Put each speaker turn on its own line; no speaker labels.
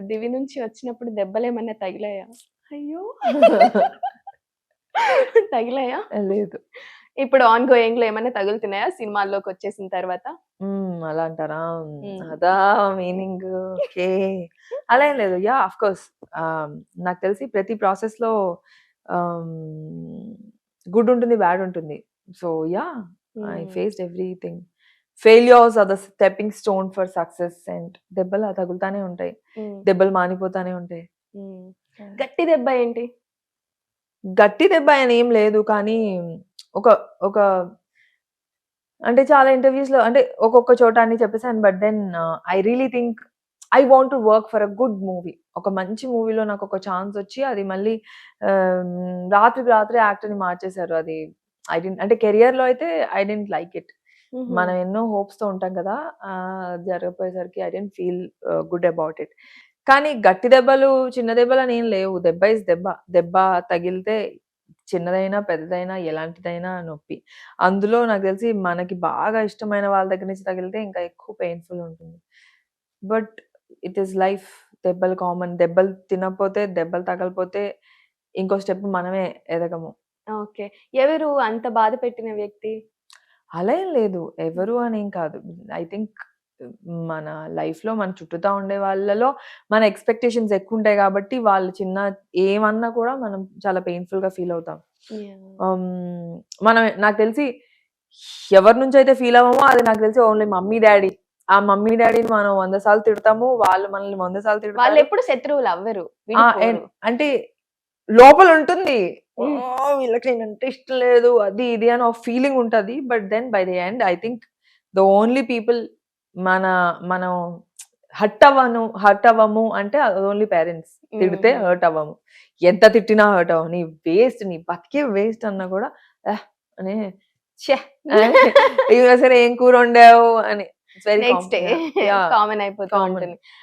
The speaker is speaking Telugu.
దివి నుంచి వచ్చినప్పుడు దెబ్బలేమన్నా తగిలాయా? అయ్యో! తగిలాయా?
లేదు.
ఇప్పుడు ఆన్ గోయింగ్లో ఏమైనా తగులుతున్నాయా? సినిమాల్లోకి వచ్చేసిన తర్వాత?
అలా అంటారా. అదా మీనింగ్. ఓకే. అలా ఏం లేదు. Yeah of course. నాకు తెలిసి ప్రతి ప్రాసెస్లో గుడ్ ఉంటుంది బ్యాడ్ ఉంటుంది. So yeah I. Faced everything. Failures are the stepping stone for success and దెబ్బలు తగులుతానే ఉంటాయి
మ్మ్.
దెబ్బలు మానిపోతానే ఉంటాయి
మ్మ్. గట్టి దెబ్బ ఏంటి
గట్టి దెబ్బ అని ఏం లేదు కానీ ఒక ఒక అంటే చాలా ఇంటర్వ్యూస్లో అంటే ఒక్కొక్క చోట అన్ని చెప్పేసాను but then I really think I want to work for a good movie ఒక మంచి మూవీలో నాకు ఒక ఛాన్స్ వచ్చి అది మళ్ళీ um, రాత్రికి రాత్రి యాక్టర్ని మార్చేశారు అది ఐ డెంట్ అంటే కెరియర్లో అయితే ఐ డెంట్ లైక్ ఇట్. మనం ఎన్నో హోప్స్తో ఉంటాం కదా! జరగపోయేసరికి I didn't feel good about it. కానీ గట్టి దెబ్బలు చిన్న దెబ్బలు అని ఏం లేవు. దెబ్బ ఇస్ దెబ్బ. దెబ్బ తగిలితే చిన్నదైనా పెద్దదైనా ఎలాంటిదైనా నొప్పి. అందులో నాకు తెలిసి మనకి బాగా ఇష్టమైన వాళ్ళ దగ్గర నుంచి తగిలితే ఇంకా ఎక్కువ పెయిన్ఫుల్ ఉంటుంది. బట్ ఇట్ ఈస్ లైఫ్ దెబ్బలు కామన్ దెబ్బలు తినకపోతే దెబ్బలు తగలిపోతే ఇంకో స్టెప్ మనమే ఎదగము.
ఓకే. ఎవరు అంత బాధ పెట్టిన వ్యక్తి?
అలా ఏం లేదు. ఎవరు అని ఏం కాదు. ఐ థింక్ మన లైఫ్లో మన చుట్టూతా ఉండే వాళ్ళలో మన ఎక్స్పెక్టేషన్స్ ఎక్కువ ఉంటాయి కాబట్టి వాళ్ళు చిన్న ఏమన్నా కూడా మనం చాలా పెయిన్ఫుల్గా ఫీల్ అవుతాం. మనం నాకు తెలిసి ఎవరి నుంచి అయితే ఫీల్ అవ్వమో అది నాకు తెలిసి ఓన్లీ మమ్మీ డాడీ. ఆ మమ్మీ డాడీని మనం వంద సార్లు తిడతాము. వాళ్ళు మనల్ని వంద సార్లు
వాళ్ళు
తిడతారు.
ఎప్పుడు శత్రువులు అవ్వరు. విడిపోరు.
అంటే లోపల ఉంటుంది
Mm.
"ఓ, వీళ్ళకి నేనంటే ఇష్టం లేదు అది ఇది అని ఒక ఫీలింగ్ ఉంటది. But then by the end I think the only people మన మనం హర్ట్ అవ్వను హర్ట్ అవ్వము అంటే ఓన్లీ పేరెంట్స్. తిడితే. హర్ట్ అవ్వము. ఎంత తిట్టినా హర్ట్ అవ్వము నీ వేస్ట్ నీ బతికే వేస్ట్ అన్నా కూడా అని ఛే సరే ఏం కూర వండావు అని.
కామన్ అయిపోతూ
Common.
ఉంటుంది.